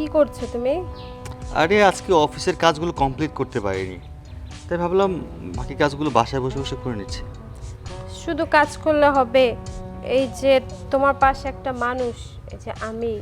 কি করছ তুমি? আরে আজকে অফিসের কাজগুলো কমপ্লিট করতে পারিনি। তাই ভাবলাম বাকি কাজগুলো বাসায় বসে বসে করে নিচ্ছি। শুধু কাজ করলে হবে। এই যে তোমার পাশে একটা মানুষ এই যে আমি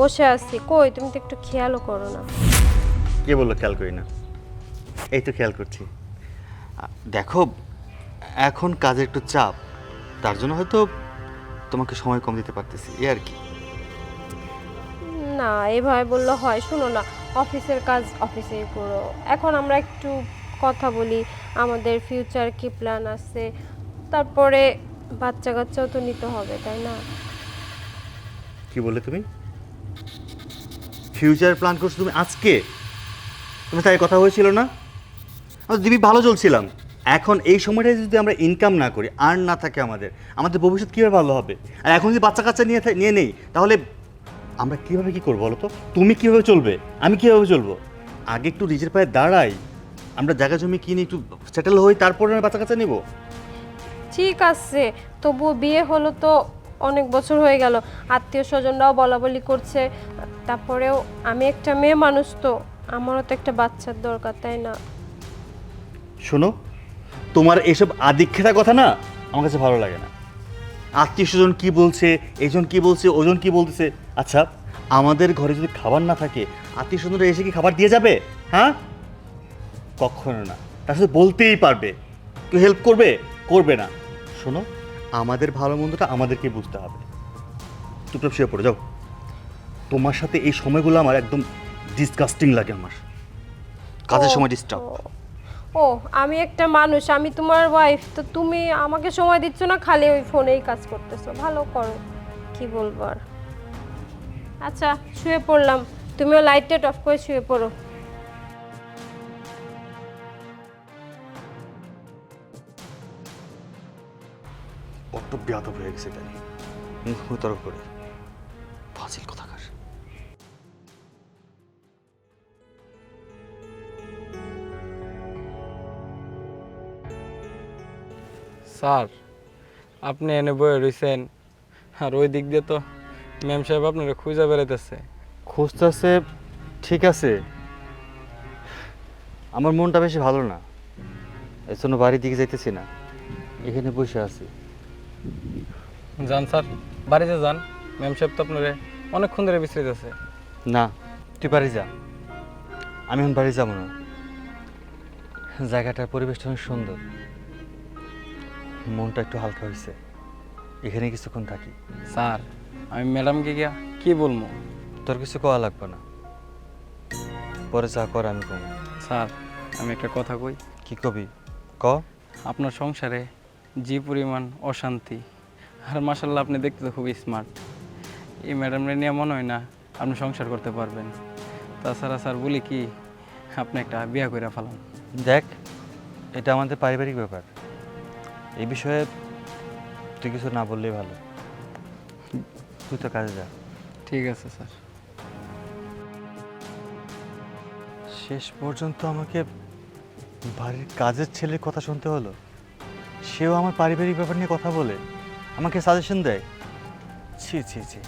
বসে আছি কই তুমি তো একটু খেয়ালও করো না। কে বলল খেয়াল করি না? এই তো খেয়াল করছি। দেখো এখন কাজের একটু চাপ তার জন্য হয়তো তোমাকে সময় কম দিতে পারতেছি এ আর কি। না, এভাবে বললে, হয়, শোনো না, অফিসের কাজ অফিসেই করো। এখন আমরা একটু কথা বলি, আমাদের ফিউচার কি প্ল্যান আছে। তারপরে বাচ্চা কাচ্চাও তো নিতে হবে, তাই না? কি বললে তুমি? ফিউচার প্ল্যান করছ তুমি আজকে? তুমি তাই কথা হয়েছিল না? আমরা দিবি, ভালো চলছিলাম। এখন এই সময়টায় যদি আমরা ইনকাম না করি আর্ন না থাকে আমাদের আমাদের ভবিষ্যৎ কীভাবে ভালো হবে? আর এখন যদি বাচ্চা কাচ্চা নিয়ে নিয়ে নেই, তাহলে আমরা কীভাবে কী করব বলো তো? তুমি কীভাবে চলবে? আমি কীভাবে চলবো? আগে একটু নিজের পায়ে দাঁড়াই। আমরা জায়গা জমি কিনে একটু সেটেল হই তারপরে আমি বাচ্চা কাচ্চা নেব। ঠিক আছে তবুও বিয়ে হলো তো অনেক বছর হয়ে গেল। আত্মীয় স্বজনরাও বলা বলি করছে। তারপরেও আমি একটা মেয়ে মানুষ তো আমারও তো একটা বাচ্চার দরকার তাই না? শোনো তোমার এসব আদিক্ষেতা কথা না আমার কাছে ভালো লাগে না। আত্মীয় স্বজন কী বলছে এজন কি বলছে ওজন কি বলতেছে আচ্ছা আমাদের ঘরে যদি খাবার না থাকে আত্মীয় স্বজনরা এসে কি খাবার দিয়ে যাবে? হ্যাঁ? কখনো না। তার সাথে বলতেই পারবে। কেউ হেল্প করবে? করবে না। শোনো আমাদের ভালো মন্দটা আমাদেরকে বুঝতে হবে। চুপচাপ শুয়ে পড়ে যাও। তোমার সাথে এই সময়গুলো আমার একদম ডিসকাস্টিং লাগে আমার। কাজের সময় ডিস্টার্ব ও, ও আমি একটা মানুষ আমি তোমার ওয়াইফ তো তুমি আমাকে সময় দিচ্ছ না? খালি ওই ফোনেই কাজ করতেছো। ভালো করো। কি বলব আর? আচ্ছা শুয়ে পড়লাম। তুমিও লাইট টাইট অফ করে শুয়ে পড়ো। বড্ড বেয়াদব হয়ে গেছে তাই মুখ করে। ফাজিল কথাকার? স্যার আপনি এনে বয়ে রয়েছেন আর ওই দিক দিয়ে তো ম্যাম সাহেব আপনারা খুঁজে বেড়াইতেছে। খুঁজতেছে ঠিক আছে। আমার মনটা বেশি ভালো না। এর জন্য বাড়ির দিকে যাইতেছি না। এখানে বসে আছি। যান স্যার বাড়িতে যান। ম্যাম সাহেব তো আপনারে অনেকক্ষণ ধরে বিশ্রিতেছে না তুই বাড়ি যা। আমি এখন বাড়ি যাব না। জায়গাটার পরিবেশটা অনেক সুন্দর। মনটা একটু হালকা হয়েছে এখানে কিছুক্ষণ থাকি। স্যার আমি ম্যাডামকে গিয়া কি বলব? তোর কিছু কওয়া লাগবে না। পরে যা কর আমি কম। স্যার আমি একটা কথা কই। কি কবি? ক। আপনার সংসারে যে পরিমাণ অশান্তি আর মাসাল্লাহ আপনি দেখতে তো খুবই স্মার্ট এই ম্যাডামরা নিয়ে মনে হয় না আপনি সংসার করতে পারবেন। তাছাড়া স্যার বলি কি আপনি একটা বিয়া করে ফেলান। দেখ এটা আমাদের পারিবারিক ব্যাপার। এই বিষয়ে তুই কিছু না বললেই ভালো। তুই তো কাজে যা ঠিক আছে স্যার। শেষ পর্যন্ত আমাকে বাড়ির কাজের ছেলের কথা শুনতে হলো। সেও আমার পারিবারিক ব্যাপার নিয়ে কথা বলে। আমাকে সাজেশন দেয়। ছি ছি ছি।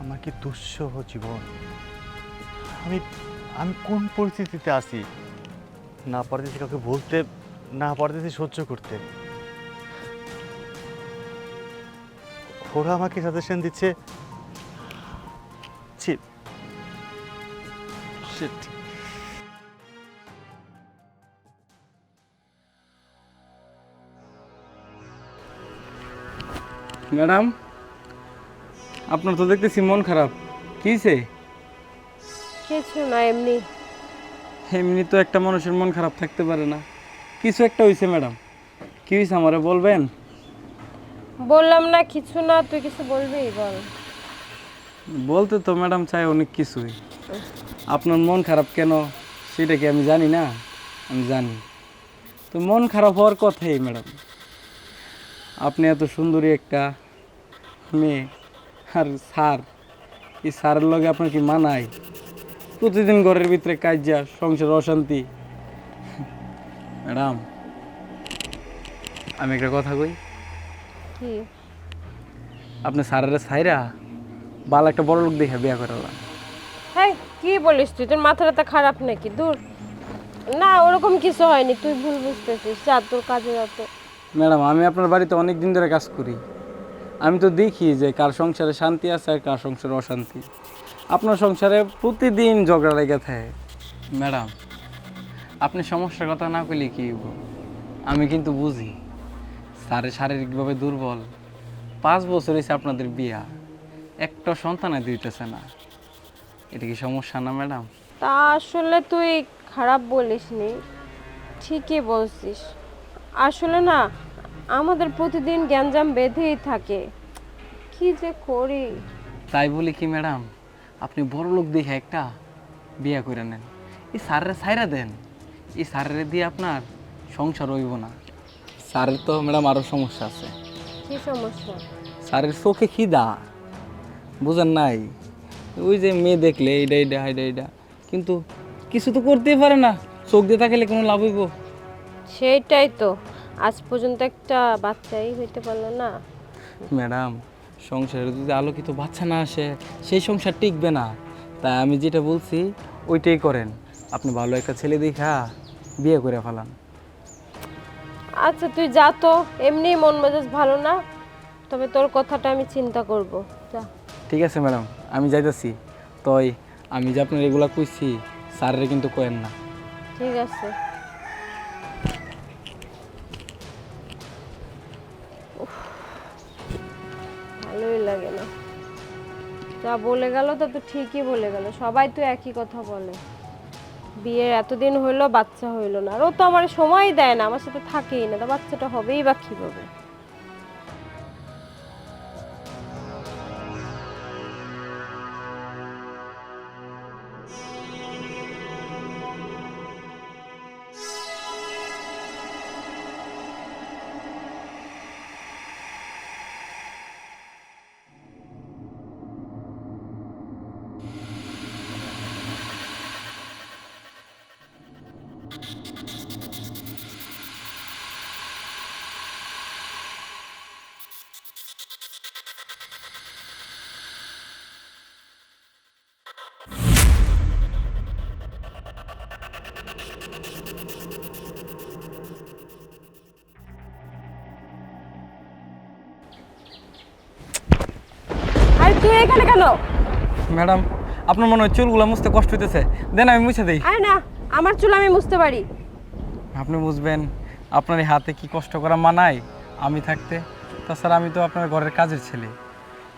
আমার কি দুঃসহ জীবন। আমি আমি কোন পরিস্থিতিতে আছি? না পারতেছি কাউকে বলতে না পারতেছি সহ্য করতে। ওরা আমাকে সাজেশন দিচ্ছে. ম্যাডাম আপনার তো দেখতেছি মন খারাপ। কী হয়েছে কিছু না এমনি। এমনি তো একটা মানুষের মন খারাপ থাকতে পারে না। কিছু একটা হয়েছে ম্যাডাম। কি হয়েছে আমারে বলবেন? বললাম না কিছু না, তুই কিছু বলবি? বল। বলতে তো ম্যাডাম চাই অনেক কিছুই। আপনার মন খারাপ কেন? সেটা কি আমি জানি না? আমি জানি। তো মন খারাপ হওয়ার কথাই ম্যাডাম। আপনি এত সুন্দরী একটা মেয়ে আর স্যার, এই স্যারের লগে আপনার কি মানায়? প্রতিদিন ঘরের ভিতরে কাজা সংসার অশান্তি। ম্যাডাম, আমি একটা কথা কই? কি? আপনি স্যারের সাইরা বাল একটা বড় লোক দেখে বিয়া করালাম কি বলিস তুই? তোর মাথা টাথা খারাপ নাকি? দূর। না ওরকম কিছু হয়নি। তুই ভুল বুঝতেছিস। যা তোর কাজে যা তো ম্যাডাম আমি আপনার বাড়িতে অনেক দিন ধরে কাজ করি। আমি তো দেখি যে কার সংসারে শান্তি আছে আর কার সংসারে অশান্তি। আপনার সংসারে প্রতিদিন ঝগড়া লেগে থাকে। ম্যাডাম আপনি সমস্যার কথা না কইলে কি? আমি কিন্তু বুঝি। স্যারে শারীরিকভাবে দুর্বল। পাঁচ বছর হয়েছে আপনাদের বিয়া। একটা সন্তানে দিতেছে না। এটা কি সমস্যা না ম্যাডাম? তা আসলে তুই খারাপ বলিস নি ঠিকই বলছিস। আসলে না আমাদের প্রতিদিন গ্যাঞ্জাম বেঁধেই থাকে। কি যে করি? তাই বলি কি ম্যাডাম? আপনি বড় লোক দেখে একটা বিয়া করে নেন। এই স্যারের সাইরা দেন। এই স্যারের দিয়ে আপনার সংসার হইব না। স্যারের তো ম্যাডাম আরও সমস্যা আছে। কি সমস্যা? স্যারের চোখে খিদা বুঝেন নাই? ওই যে মেয়ে দেখলে এইটা এইটা এইটা এইটা কিন্তু কিছু তো করতেই পারে না চোখ দিয়ে তাকালে কোনো লাভ হইব? সেইটাই তো। আজ পর্যন্ত একটা বাচ্চাই হইতে পারল না। ম্যাডাম সংসারে যদি আলোকিত বাচ্চা না আসে সেই সংসার টিকবে না। তাই আমি যেটা বলছি ওইটাই করেন। আপনি ভালো একটা ছেলে দেখা বিয়ে করে ফেলান। আচ্ছা তুই যা তো। এমনি মন মেজাজ ভালো না তবে তোর কথাটা আমি চিন্তা করব। যা। ঠিক আছে ম্যাডাম আমি যাইতেছি। তই আমি যে আপনার এগুলা কইছি স্যারের কিন্তু কয়েন না। ঠিক আছে। উফ, ভালোই লাগে না। যা বলে গেল তা তো ঠিকই বলে গেল। সবাই তো একই কথা বলে। বিয়ের এতদিন হইল, বাচ্চা হইল না। আর ও তো আমার সময় দেয় না, আমার সাথে থাকেই না, তো বাচ্চাটা হবেই বা কীভাবে? তুই এখানে কেন? ম্যাডাম আপনার মনে হয় চুলগুলো মুছতে কষ্ট হইতেছে। দেন আমি মুছে দিই। আরে না। আমার চুল আমি মুছতে পারি। আপনি বুঝবেন আপনার এই হাতে কি কষ্ট করা মানায়? আমি থাকতে তাছাড়া আমি তো আপনার ঘরের কাজের ছেলে।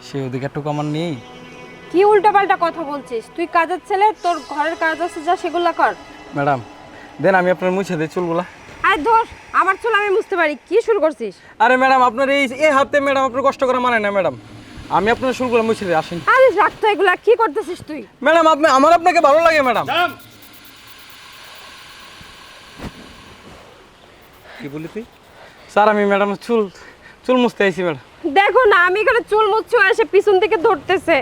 সেই অধিকারটুকু আমার নেই কি উল্টাপাল্টা কথা বলছিস? তুই কাজের ছেলে তোর ঘরের কাজ আছে যা সেগুলো কর। ম্যাডাম দেন আমি আপনার মুছে দিই চুলগুলা। আরে ধর আমার চুল আমি বুঝতে পারি কি শুরু করছিস? আরে ম্যাডাম আপনার এই এই হাতে ম্যাডাম আপনার কষ্ট করা মানে না ম্যাডাম। আমি আপনার চুলগুলো মুছে দিই আসেন। আরে রাখতো এগুলা কি করতেছিস তুই? ম্যাডাম আপনি আমার আপনাকে ভালো লাগে ম্যাডাম কি বললি তুই? স্যার আমি ম্যাডাম চুল চুল মুছতে আইছি ম্যাডাম। দেখো না আমি এখানে চুল মুছছি এসে পিছন থেকে ধরতেছে।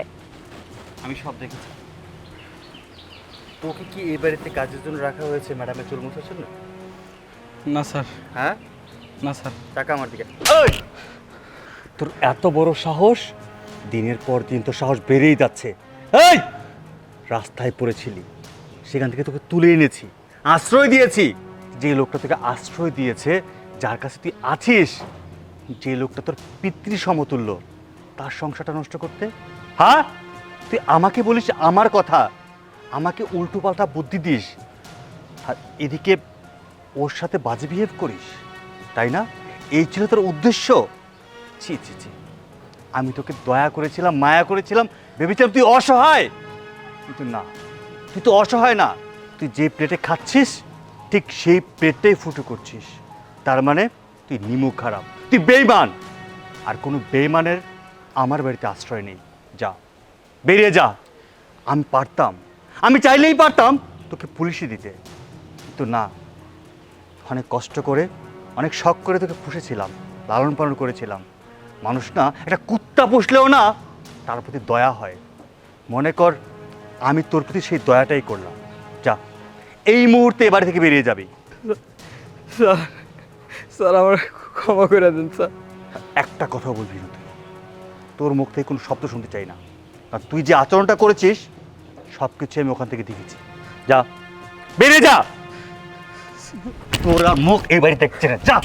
আমি সব দেখেছি। তোকে কি এই বাড়িতে কাজের জন্য রাখা হয়েছে ম্যাডামের চুল মোছার জন্য? না স্যার। হ্যাঁ? না স্যার। টাকা আমার দিকে। ওই! তোর এত বড় সাহস দিনের পর দিন তো সাহস বেড়েই যাচ্ছে। এই! রাস্তায় পড়েছিলি সেখান থেকে তোকে তুলে এনেছি আশ্রয় দিয়েছি। যে লোকটা তোকে আশ্রয় দিয়েছে, যার কাছে তুই আছিস, যে লোকটা তোর পিতৃ সমতুল্য, তার সংসারটা নষ্ট করতে? হ্যাঁ তুই আমাকে বলিস আমার কথা, আমাকে উল্টো পাল্টা বুদ্ধি দিস, আর এদিকে ওর সাথে বাজে বিহেভ করিস, তাই না? এই ছিল তোর উদ্দেশ্য। ছি ছি ছি। আমি তোকে দয়া করেছিলাম, মায়া করেছিলাম, ভেবেছিলাম তুই অসহায়। কিন্তু না, তুই তো অসহায় না। তুই যে প্লেটে খাচ্ছিস ঠিক সেই প্লেটটাই ফুটো করছিস। তার মানে তুই নিমুখ খারাপ, তুই বেইমান। আর কোনো বেইমানের আমার বাড়িতে আশ্রয় নেই। যা, বেরিয়ে যা। আমি পারতাম। আমি চাইলেই পারতাম তোকে পুলিশে দিতে। কিন্তু না, অনেক কষ্ট করে, অনেক শখ করে তোকে পুষেছিলাম, লালন পালন করেছিলাম। মানুষ না, একটা কুত্তা পুষলেও না তার প্রতি দয়া হয়। মনে কর, আমি তোর প্রতি সেই দয়াটাই করলাম। এই মুহূর্তে বাড়ি থেকে বেরিয়ে যাবি। স্যার স্যার আমার ক্ষমা করে দেন স্যার। একটা কথা বলবি না তুই। তোর মুখ থেকে কোনো শব্দ শুনতে চাই না। আর তুই যে আচরণটা করেছিস সব কিছু আমি ওখান থেকে দেখেছি। যা বেরিয়ে যা। তোরা মুখ এবারে বাড়ি দেখছে না যা।